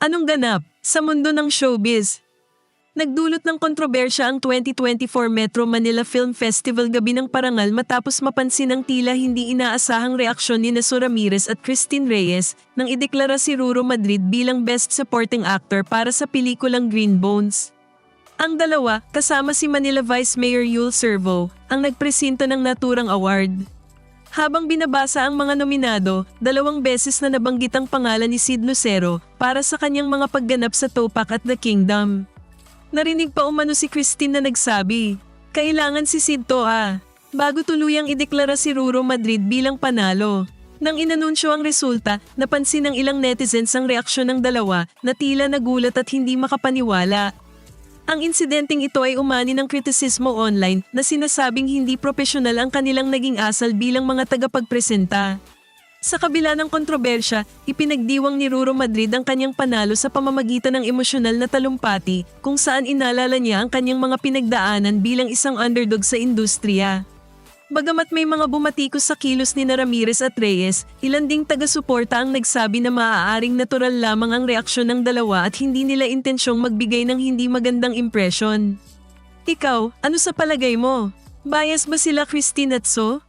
Anong ganap sa mundo ng showbiz? Nagdulot ng kontrobersya ang 2024 Metro Manila Film Festival gabi ng parangal matapos mapansin ang tila hindi inaasahang reaksyon ni Neso Ramirez at Christine Reyes nang ideklara si Ruro Madrid bilang Best Supporting Actor para sa pelikulang Green Bones. Ang dalawa, kasama si Manila Vice Mayor Yul Servo, ang nagpresinto ng naturang award. Habang binabasa ang mga nominado, dalawang beses na nabanggit ang pangalan ni Sid Lucero para sa kanyang mga pagganap sa Topak at The Kingdom. Narinig pa umano si Christine na nagsabi, Kailangan si Sid to ah, bago tuluyang ideklara si Ruro Madrid bilang panalo. Nang inanunsyo ang resulta, napansin ng ilang netizens ang reaksyon ng dalawa na tila nagulat at hindi makapaniwala. Ang insidenteng ito ay umani ng kritisismo online na sinasabing hindi profesional ang kanilang naging asal bilang mga tagapagpresenta. Sa kabila ng kontrobersya, ipinagdiwang ni Ruro Madrid ang kanyang panalo sa pamamagitan ng emosyonal na talumpati kung saan inalala niya ang kanyang mga pinagdaanan bilang isang underdog sa industriya. Bagamat may mga bumatikos sa kilos ni Ramirez at Reyes, ilan ding taga-suporta ang nagsabi na maaaring natural lamang ang reaksyon ng dalawa at hindi nila intensyong magbigay ng hindi magandang impresyon. Ikaw, ano sa palagay mo? Bias ba sila Christine at So?